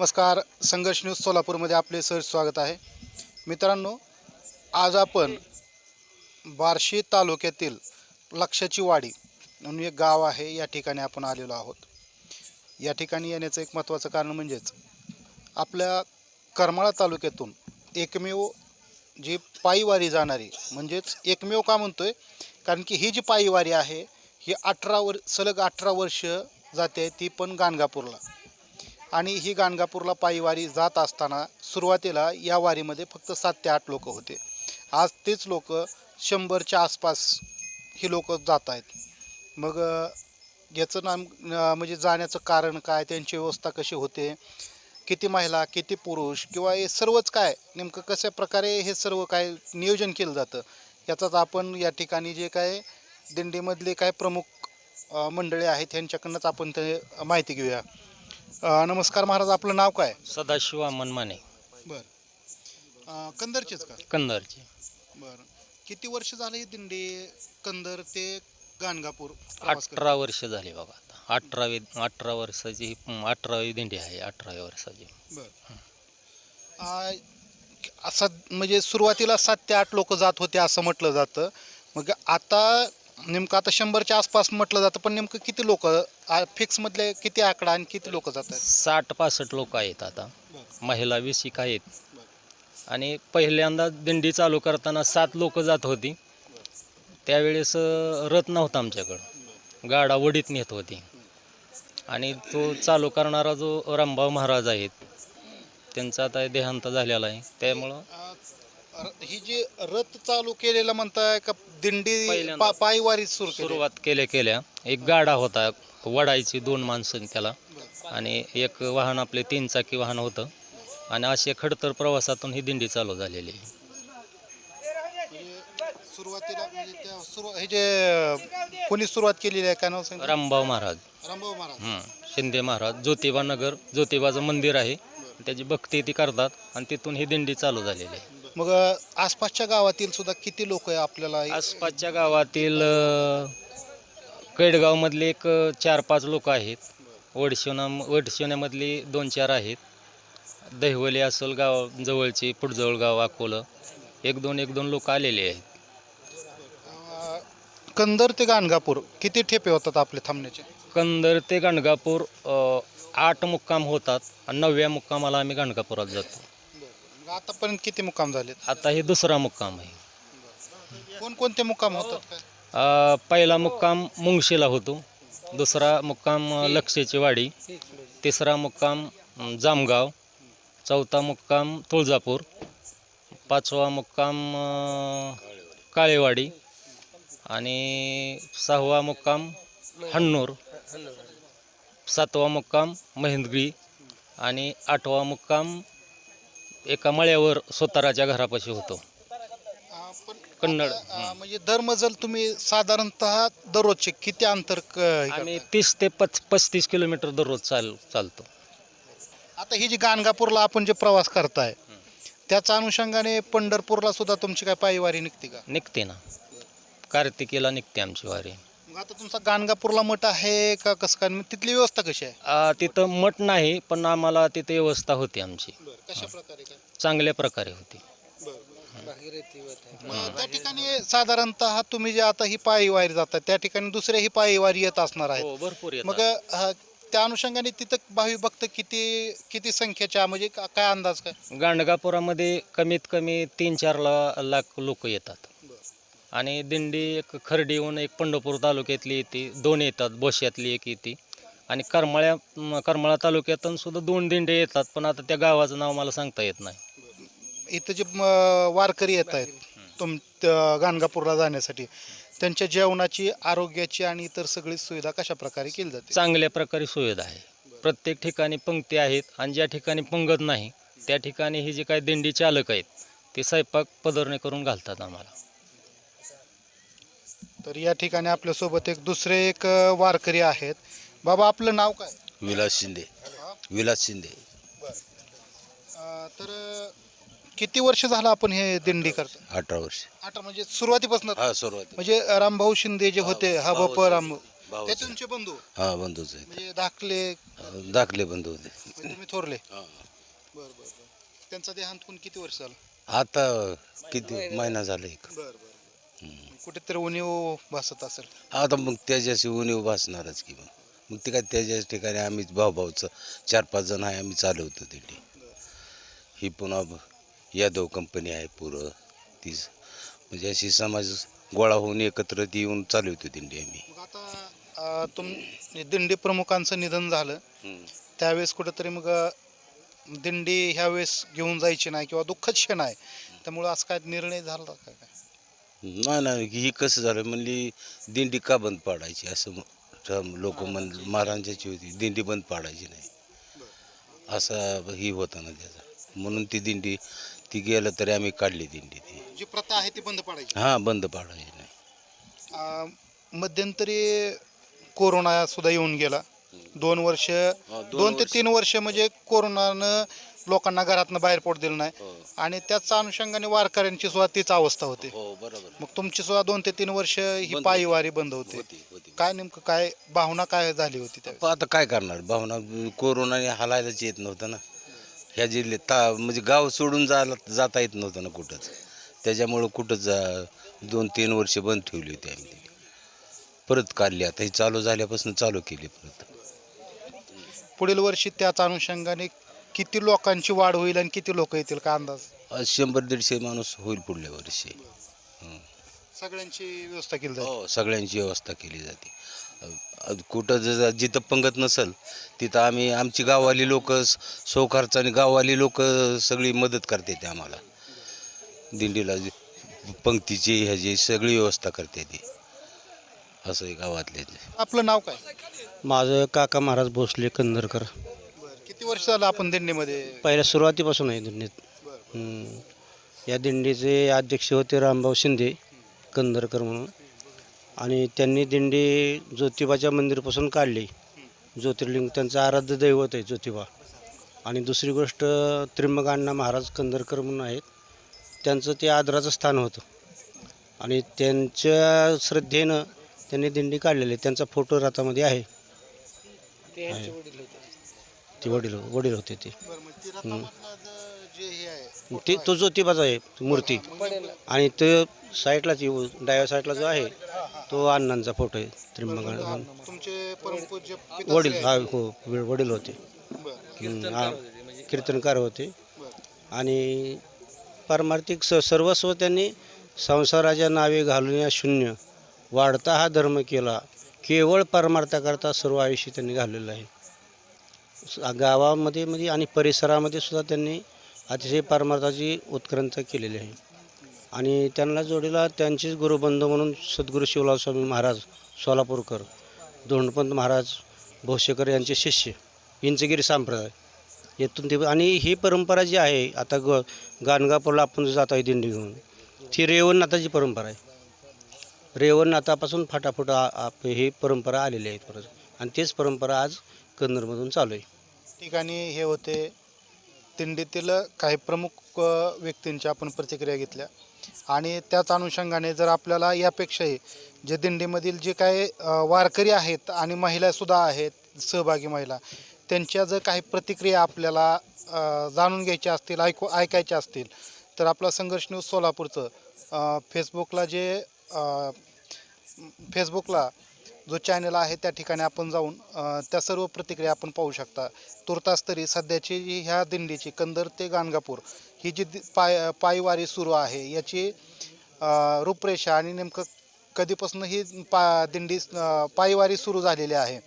नमस्कार संघर्ष न्यूज सोलापूरमध्ये आपले सहज स्वागत आहे. मित्रांनो आज आपण बार्शी तालुक्यातील लक्षाची वाडी म्हणून एक गाव आहे या ठिकाणी आपण आलेलो आहोत. या ठिकाणी येण्याचं एक महत्त्वाचं कारण म्हणजेच आपल्या करमाळा तालुक्यातून एकमेव जी पायीवारी जाणारी म्हणजेच एकमेव का म्हणतो आहे कारण की ही जी पायीवारी आहे ही अठरा वर सलग अठरा वर्ष जाते ती पण गाणगापूरला. आणि ही गाणगापूरला पायीवारी जात असताना सुरुवातीला या वारीमध्ये फक्त सात ते आठ लोक होते. आज तेच लोक शंभरच्या आसपास ही लोक जात आहेत. मग याचं नाम म्हणजे जाण्याचं कारण काय त्यांची व्यवस्था कशी होते किती महिला किती पुरुष किंवा हे सर्वच काय नेमकं कशा प्रकारे हे सर्व काय नियोजन केलं जातं याचाच आपण या ठिकाणी जे काय दिंडीमधले काय प्रमुख मंडळे आहेत त्यांच्याकडनंच आपण ते माहिती घेऊया. अ, नमस्कार महाराज आपलं नाव काय? सदाशिव मनमाने बरं. कंदरचेच का? कंदरचे. बरं. किती वर्ष झाले दिंडी कंदर ते गाणगापूर प्रवास करते? अठरा वर्ष झाली बघा आता. अठरावी अठरा वर्षाची ही, हं, अठरावी दिंडी आहे अठराव्या वर्षाची. बरं. आ, असं म्हणजे सुरुवातीला सात ते आठ लोक जात होते असं म्हटलं जातं. मग आता नेमकं आता शंभरच्या आसपास म्हटलं जातं पण नेमकं किती लोक फिक्समधले किती आकडा आणि किती लोक जात आहेत साठ पासष्ट लोक आहेत आता. महिला वीस एक आहेत. आणि पहिल्यांदा दिंडी चालू करताना सात लोक जात होती. त्यावेळेस रथ नव्हता आमच्याकडं. गाडा वडीत नेत होती. आणि तो चालू करणारा जो रामभाऊ महाराज आहेत त्यांचा आता देहांत झालेला आहे. त्यामुळं ही जी रथ चालू केलेला म्हणताय का दिंडी. पा- पायवारी सुरू केली? सुरुवात केल्या केल्या. एक गाडा होता वडायची दोन माणसं त्याला. आणि एक वाहन आपले तीन चाकी वाहन होतं. आणि असे खडतर प्रवासातून ही दिंडी चालू झालेली. आहे. सुरुवातीला म्हणजे त्या सुरू हे जे कोणी सुरुवात केलेली आहे? काय नाव रामभाऊ महाराज. रामभाऊ महाराज. हं, शिंदे महाराज. ज्योतिबा नगर ज्योतिबाचं मंदिर आहे. त्याची भक्ती ती करतात. आणि तिथून ही दिंडी चालू झालेली आहे. मग आसपासच्या गावातील सुद्धा किती लोक आहे आपल्याला? आसपासच्या गावातील कैडगावमधले एक चार पाच लोक आहेत. वडशिवना वडशिवण्यामधली दोन चार आहेत. दहिवली असेल गाव जवळची पुढजवळ गाव अकोलं. एक दोन एक दोन लोक आलेले आहेत. कंदर ते गाणगापूर किती ठेपे होतात आपले थांबण्याचे? कंदर ते गाणगापूर आठ मुक्काम होतात आणि नवव्या मुक्कामाला आम्ही गाणगापुरात जातो. आतापर्यंत किती मुक्काम झालेत? आता हे दुसरा मुक्काम आहे. कोणकोणते मुक्काम होतात काय? अ, पहिला मुक्काम मुंगशीला होतो. दुसरा मुक्काम अ, लक्षेची वाडी. तिसरा मुक्काम अम, जामगाव. चौथा मुक्काम तुळजापूर. पाचवा मुक्काम अ, काळेवाडी. आणि सहावा मुक्काम हन्नूर. सातवा मुक्काम महेंद्रगिरी आणि आठवा मुक्काम एका मळ्यावर सोताराच्या घरापाशी होतो. कन्नड. म्हणजे दर मजल तुम्ही साधारणतः दररोजचे किती अंतर क- हे आम्ही? तीस ते पच पस्तीस किलोमीटर दररोज चाल चालतो. आता ही जी गाणगापूरला आपण जे प्रवास करताय त्याच्या अनुषंगाने पंढरपूरला सुद्धा तुमची काय पायवारी निघते का? निघते ना. कार्तिकीला निघते आमची वारी. मग आता तुमचा गाणगापूरला मठ आहे का कसं काय? मग तिथली व्यवस्था कशी आहे? आ, तिथं मठ नाही पण आम्हाला तिथे व्यवस्था होती आमची. कशा प्रकारे काय? चांगल्या प्रकारे होती. मग त्या ठिकाणी साधारणतः तुम्ही जे आता ही पायीवारी जाता त्या ठिकाणी दुसऱ्या ही पायीवारी येत असणार आहेत. हो भरपूर येतात. मग अ, त्या अनुषंगाने तिथं भावी भक्त किती किती संख्येच्या म्हणजे का- काय अंदाज काय? गाणगापुरामध्ये कमीत कमी तीन चार ला लाख लोक येतात. आणि दिंडी एक खर्डीहून एक पंढरपूर तालुक्यातली येते. दोन येतात बोश्यातली एक येते. आणि करमाळ्या करमाळा तालुक्यातून सुद्धा दोन दिंडे येतात पण आता त्या गावाचं नाव मला सांगता येत नाही. इथं जे म, वारकरी येत आहेत तुम त- गाणगापूरला जाण्यासाठी त्यांच्या जेवणाची आरोग्याची आणि इतर सगळी सुविधा कशा प्रकारे केली जाते? चांगल्या प्रकारे सुविधा आहे. प्रत्येक ठिकाणी पंक्ती आहेत आणि ज्या ठिकाणी पंगत नाही त्या ठिकाणी ही जे काही दिंडी चालक आहेत ते स्वयंपाक पदरणे करून घालतात आम्हाला. तर या ठिकाणी आपल्यासोबत एक दुसरे एक वारकरी आहेत. बाबा आपलं नाव काय? विलास शिंदे. विलास शिंदे. अ, तर किती वर्ष झालं आपण हे दिंडी करतो? अठरा वर्ष. आता म्हणजे सुरुवातीपासून? हा सुरुवात. म्हणजे रामभाऊ शिंदे जे होते हा भाऊ बप राम भाऊ ते तुमचे बंधू? हा बंधूच म्हणजे धाकले? अं, दाखले बंधू होते. म्हणजे तुम्ही थोरले? बरं बरं बरं. त्यांचा देहांत होऊन किती वर्ष झालं? आता किती महिना झाला एक. बरं बरं. कुठेतरी उणीव भासत असेल. आता मग त्याच्याशी उणीव भासणारच की मग. मग ते काय त्याच्याच ठिकाणी आम्हीच भाऊ भाऊचं चार पाच जण आहे आम्ही चालवतो दिंडी ही पुन्हा यादव कंपनी आहे पुरं. ती म्हणजे अशी समाज गोळा होऊन एकत्र ती येऊन चालवतो दिंडी आम्ही. मग आता अं, तुम दिंडी प्रमुखांचं निधन झालं. त्यावेळेस कुठंतरी मग अं, दिंडी ह्या वेळेस घेऊन जायची नाही किंवा दुःखद क्षण आहे. त्यामुळं असं काय निर्णय झाला का काय? नाही नाही ही कसं झालं म्हणली दिंडी का बंद पाडायची असं लोक म्हण महाराजांची होती दिंडी बंद पाडायची नाही. असा ही होता ना त्याचा. म्हणून ती दिंडी ती गेलं तरी आम्ही काढली दिंडी ती. जी प्रथा आहे ती बंद पाडायची. हां बंद पाडायची नाही. मध्यंतरी कोरोना सुद्धा येऊन गेला. दोन वर्ष दोन ते तीन वर्ष म्हणजे कोरोनानं लोकांना घरातनं बाहेर पडू दिलं नाही. आणि त्याच अनुषंगाने वारकऱ्यांची सुद्धा तीच अवस्था होती. हो बरोबर. मग तुमची सुद्धा दोन ते तीन वर्ष ही बंद पायीवारी बंद होती. होती होती. काय नेमकं काय भावना काय झाली होती पण आता काय करणार? भावना कोरोनाने हलायलाच येत नव्हतं ना. ह्या जिल्ह्यात ता म्हणजे गाव सोडून जायला जाता येत नव्हतं ना कुठंच. त्याच्यामुळं कुठंच जा दोन तीन वर्ष बंद ठेवली होती आम्ही ती. परत काढली. आता ही चालू झाल्यापासून चालू केली परत. पुढील वर्षी त्याच अनुषंगाने किती लोकांची वाढ होईल आणि किती लोक येतील का अंदाज? आज शंभर दीडशे माणूस होईल पुढल्या वर्षी. हं. सगळ्यांची व्यवस्था केली जाईल हो सगळ्यांची व्यवस्था केली जाते. अ- कुठं जर जिथं पंगत नसल तिथं आम्ही आमची गाववाली लोक आणि गाववाली लोक सगळी मदत करते ते आम्हाला. दिंडीला जे पंक्तीची ह्याची सगळी व्यवस्था करते ती. असं आहे गावातले. आपलं नाव काय? माझं काका महाराज भोसले कंदरकर. किती वर्ष झालं आपण दिंडीमध्ये? पहिल्या सुरुवातीपासून आहे दिंडीत. हम्म. या दिंडीचे अध्यक्ष होते रामभाऊ शिंदे कंदरकर म्हणून. आणि त्यांनी दिंडी ज्योतिबाच्या मंदिरपासून काढली. ज्योतिर्लिंग त्यांचं आराध्य दैवत आहे ज्योतिबा. आणि दुसरी गोष्ट त्र्यंबकांना महाराज कंदरकर म्हणून आहेत. त्यांचं ते आदराचं स्थान होतं. आणि त्यांच्या श्रद्धेनं त्यांनी दिंडी काढलेली आहे. त्यांचा फोटो रथामध्ये आहे. ते वडील वडील होते ते. जे हे आहे ते तो ज्योतिबाचा आहे मूर्ती. आणि तो साईडलाच येऊ डाव्या साईडला जो आहे तो अण्णांचा फोटो आहे तुमचे परमपूज्य वडील हा आहेत. हो व- वडील होते. बरं. हा, कीर्तनकार होते आणि पारमार्थिक स सर्वस्व त्यांनी संसाराच्या नावे घालून या शून्य वाढता हा धर्म केला. केवळ परमार्थाकरता सर्व आयुष्य त्यांनी घाललेलं आहे. गावामध्ये म्हणजे आणि परिसरामध्ये सुद्धा त्यांनी अतिशय परमार्थाची उत्क्रांत केलेली आहे. आणि त्यांना जोडीला त्यांचेच गुरुबंधू म्हणून सद्गुरू शिवलाल स्वामी महाराज सोलापूरकर धोंडपंत महाराज भोसेकर यांचे शिष्य इंचगिरी संप्रदाय येथून ते आणि ही परंपरा जी आहे आता ग गाणगापूरला आपण जात आहे दिंडी घेऊन ती रेवणनाथाची परंपरा आहे. रेवणनाथापासून फाटाफुटा आप- ही परंपरा आलेली आहे परत. आणि तेच परंपरा आज कन्नरमधून चालू आहे. ठिकाणी हे होते दिंडीतील काही प्रमुख अ, व्यक्तींच्या आपण प्रतिक्रिया घेतल्या. आणि त्याच अनुषंगाने जर आपल्याला यापेक्षाही जे दिंडीमधील जे काही अ, वारकरी आहेत आणि महिलासुद्धा आहेत सहभागी महिला त्यांच्या जर काही प्रतिक्रिया आपल्याला अ, जाणून घ्यायच्या असतील ऐकू ऐकायच्या असतील तर आपला संघर्ष न्यूज सोलापूरचं अ, फेसबुकला जे अ, फेसबुकला जो चॅनल आहे त्या ठिकाणी आपण जाऊन त्या सर्व प्रतिक्रिया आपण पाहू शकता. तुर्तास तरी सध्याची जी ह्या दिंडीची कंदर ते गाणगापूर ही जी दि- पाय पायवारी सुरू आहे याची रूपरेषा आणि नेमकं कधीपासून ही पा दिंडी पायवारी सुरू झालेली आहे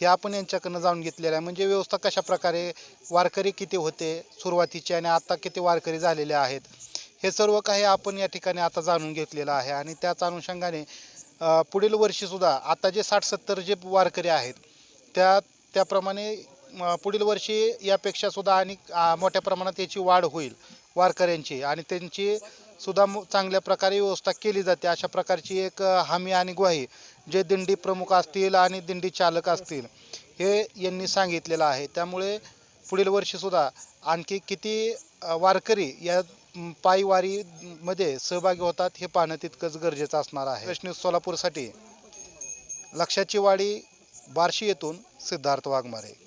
हे आपण यांच्याकडनं जाणून घेतलेलं आहे. म्हणजे व्यवस्था कशा प्रकारे वारकरी किती होते सुरुवातीचे आणि आता किती वारकरी झालेले आहेत हे सर्व काही आपण या ठिकाणी आता जाणून घेतलेलं आहे आणि त्याच अनुषंगाने पुढील वर्षीसुद्धा आता जे साठ सत्तर जे वारकरी आहेत त्या त्याप्रमाणे पुढील वर्षी यापेक्षा सुद्धा आणि मोठ्या प्रमाणात याची वाढ होईल वारकऱ्यांची आणि त्यांची सुद्धा चांगल्या प्रकारे व्यवस्था केली जाते. अशा प्रकारची एक हमी आणि ग्वाही जे दिंडी प्रमुख असतील आणि दिंडी चालक असतील हे यांनी सांगितलेलं आहे. त्यामुळे पुढील वर्षीसुद्धा आणखी किती वारकरी या पायीवारीमध्ये सहभागी होतात हे पाहणं तितकंच गरजेचं असणार आहे. प्रश्न सोलापूरसाठी लक्षाची वाडी बार्शी येथून सिद्धार्थ वाघमारे.